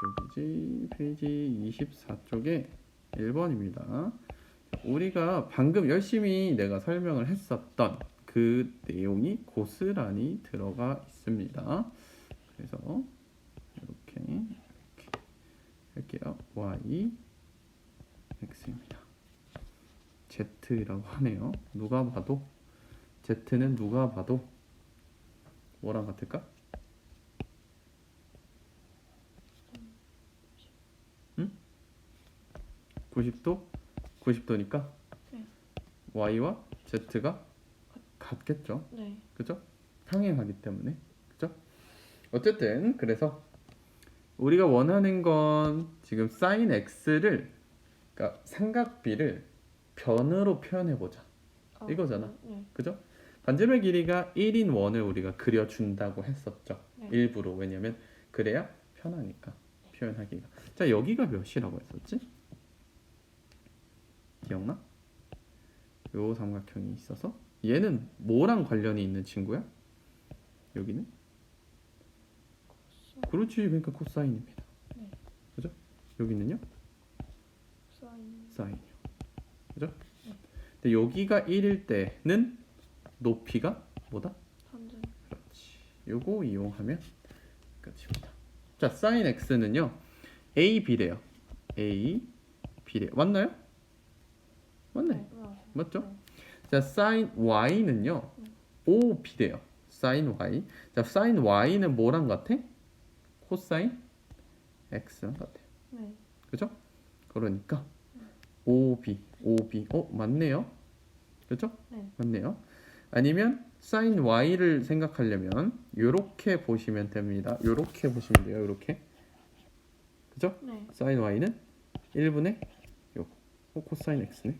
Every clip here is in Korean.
쪽이지? 페이지 24쪽에 1번입니다. 우리가 방금 열심히 내가 설명을 했었던 그 내용이 고스란히 들어가 있습니다. 그래서 이렇게, 이렇게 할게요. y x입니다. z라고 하네요. 누가 봐도 z는 누가 봐도 뭐랑 같을까? 90도? 90도니까 네. y와 z가 같겠죠. 네. 그죠? 평행하기 때문에 그죠? 어쨌든 그래서 우리가 원하는 건 지금 sin x를 그러니까 삼각비를 변으로 표현해 보자. 어, 이거잖아. 네. 그죠? 반지름의 길이가 1인 원을 우리가 그려 준다고 했었죠. 네. 일부러 왜냐면 그래야 편하니까 표현하기가. 자 여기가 몇이라고 했었지? 기억나? 요 삼각형이 있어서 얘는 뭐랑 관련이 있는 친구야? 여기는? 그렇지 그러니까 코사인입니다. 네. 그죠? 여기는요? 사인. 사인이요. 그죠? 근데 여기가 1일 때는 높이가 뭐다? 탄젠. 그렇지. 요거 이용하면 끝입니다. 자, sin x는요. a b래요. a b래. 맞나요? 맞네. 네. 맞아요. 맞죠? 네. 자, sin y는요. o b래요. sin y. 자, sin y는 뭐랑 같아? 코사인 x랑 같아. 네. 그죠? 그러니까 OB, OB. 어, 맞네요. 그죠? 네. 맞네요. 아니면 sin y를 생각하려면 요렇게 보시면 됩니다. 요렇게 보시면 돼요. 요렇게. 그죠? 네. sin y는 1분의 요거. 어, 코사인 x네.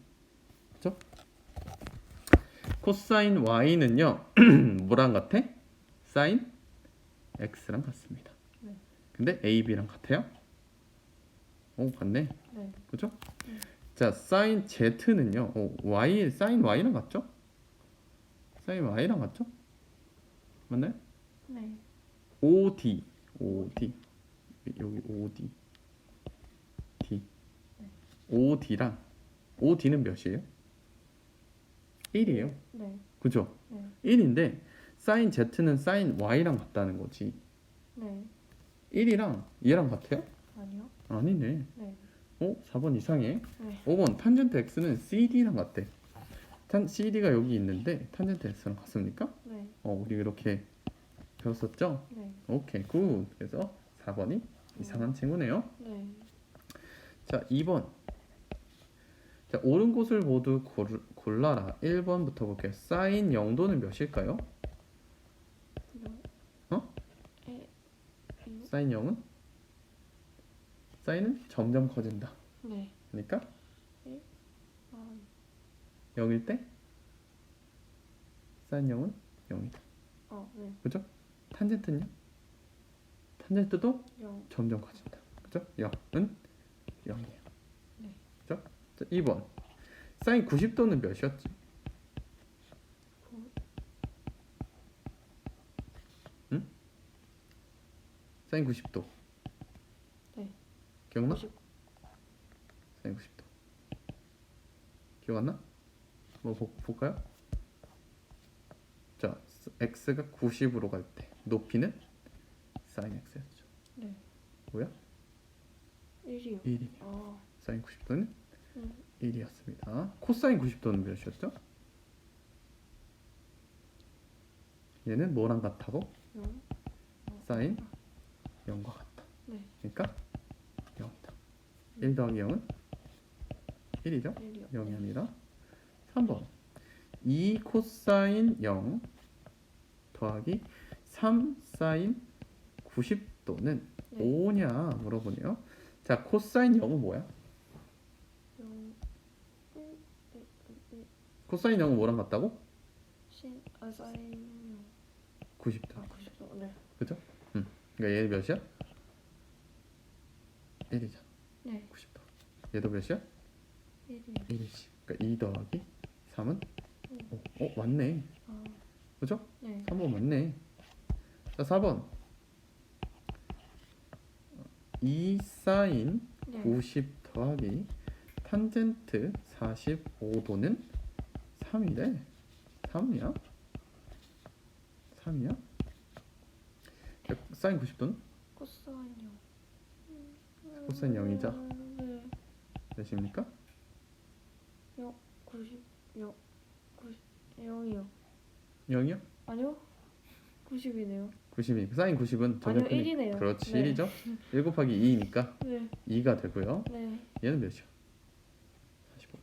코사인 y는요. 뭐랑 같아? sin x랑 같습니다. 네. 근데 ab랑 같아요? 오, 같네. 네. 그죠? 네. 자, sin z는요. 어, y sin y랑 같죠? sin y랑 같죠? 맞나요? 네. OD OD 여기 OD D OD랑 OD는 몇이에요? 1이에요. 네. 그죠? 네. 1인데 sin z는 sin y랑 같다는 거지. 네. 1이랑 얘랑 같아요? 아니요. 아니네. 네. 어? 4번 이상해. 네. 5번 탄젠트 x는 CD랑 같대. 탄 CD가 여기 있는데 탄젠트 x랑 같습니까? 네. 어, 우리 이렇게 배웠었죠? 네. 오케이, 굿. 그래서 4번이 이상한 친구네요. 네. 자, 2번. 자, 옳은 곳을 모두 고르, 골라라. 1번부터 볼게요. 사인 0도는 몇일까요? 어? 에. 사인 0은? 사인은 점점 커진다. 네. 그러니까 아. 0일 때 사인 0은 0이다. 어. 네. 그죠? 탄젠트는요? 탄젠트도 영. 점점 커진다. 그죠? 0은 0이에요. 네. 그죠? 자, 2번. 사인 90도는 몇이었지? 구. 사인 90도. 네. 기억나? 90. 사인 90도. 기억 안 나? 뭐 보, 볼까요? 자, x가 90으로 갈 때 높이는 사인 x였죠. 네. 뭐야? 1이요. 1이에요. 아. 사인 90도는 음. 1이었습니다. 코사인 90도는 몇이었죠? 얘는 뭐랑 같다고? 영. 사인 0과 같다. 네. 그러니까 0이다. 1 더하기 0은 1이죠? 1이요. 0이 아니라 3번 2 코사인 0 더하기 3 사인 90도는 네. 5냐 물어보네요. 자 코사인 0은 뭐야? 영. 일. 일. 일. 코사인 0은 뭐랑 같다고? 신. 아. 사인. 90도. 아. 90도. 네. 그러니까 얘 몇이야? 1이잖아. 네. 90도. 얘도 몇이야? 1이요. 1이지. 그러니까 2 더하기 3은 음. 5. 어 맞네. 아. 그죠? 네. 3번 맞네. 자, 4번. 2 사인 네. 90 더하기 탄젠트 45도는 3이래. 3이야? 3이야? 사인 90도는 코사인 0. 코사인 0이죠? 네. 몇입니까? 90 0 90 0이요. 0이요? 아니요. 90이네요. 90이 사인 90은 아니요, 전체편이 1이네요. 그렇지 네. 1이죠 1 곱하기 2니까 네. 2가 되고요 네. 얘는 몇이야? 45도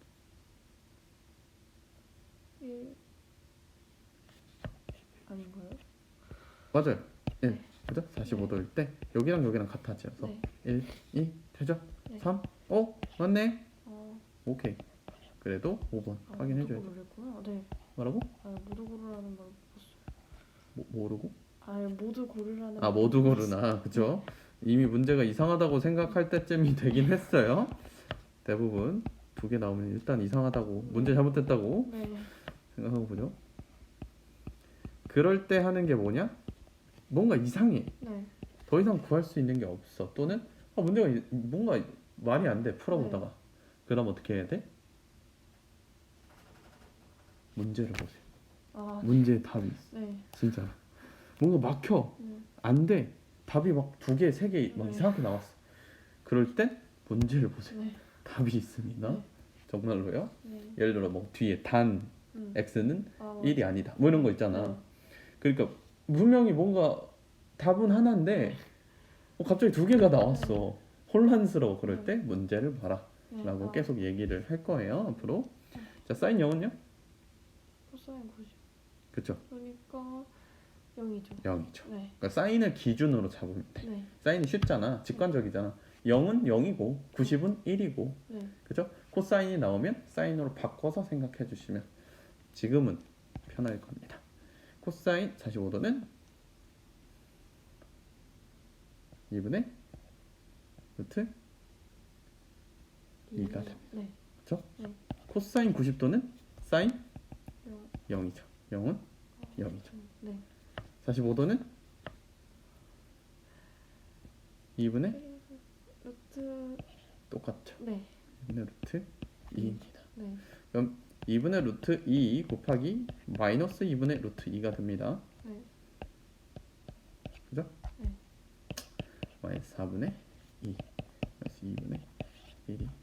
1 아닌가요? 맞아요 1 네. 그죠? 45도일 때 여기랑 여기랑 같아져서 네. 1, 2 되죠? 네. 3 어? 맞네 어. 오케이 그래도 5번 아, 확인해줘야죠 모두 고르랬구나. 네. 뭐라고? 아, 모두 고르라는 말 봤어. 모, 모르고? 아, 모두 고르라는 아 말 모두 봤어. 고르나 그죠? 이미 문제가 이상하다고 생각할 때쯤이 되긴 했어요 대부분 두 개 나오면 일단 이상하다고 문제 잘못됐다고 네. 생각하고 보죠 그럴 때 하는 게 뭐냐? 뭔가 이상해 네. 더 이상 구할 수 있는 게 없어 또는 아, 문제가 이- 뭔가 말이 안 돼 풀어보다가 네. 그럼 어떻게 해야 돼? 문제를 보세요 아, 문제에 답이 있어 네. 진짜 뭔가 막혀 음. 안 돼. 답이 막 두 개, 세 개 막 네. 이상하게 나왔어. 그럴 땐 문제를 보세요. 네. 답이 있습니다. 네. 정말로요. 네. 예를 들어 뭐 뒤에 단 음. x는 아, 1이 아니다. 뭐 이런 거 있잖아. 네. 그러니까 분명히 뭔가 답은 하나인데 어, 갑자기 두 개가 나왔어. 혼란스러워. 그럴 때 문제를 봐라. 네. 라고 아, 계속 얘기를 할 거예요. 앞으로. 자, 사인 0은요? 코사인 90. 그쵸. 그러니까 0이죠. 0이죠. 네. 그러니까 사인을 기준으로 잡으면 돼. 네. 사인이 쉽잖아. 직관적이잖아. 0은 0이고 90은 1이고 네. 그죠? 코사인이 나오면 사인으로 바꿔서 생각해 주시면 지금은 편할 겁니다. 코사인 45도는 2분의 루트 2가 됩니다. 네. 코사인 90도는 사인 0. 0이죠. 0은 0이죠. 네. 45도는 2분의 루트 똑같죠. 네. 2분의 루트 2입니다. 네. 2분의 루트 2 곱하기 마이너스 2분의 루트 2가 됩니다. 네. 그죠? 네. 마이너스 4분의 2 마이너스 2분의 1이 답이 됩니다. 마이너스 1 아, 아니죠. 1이 아니죠. 오케이?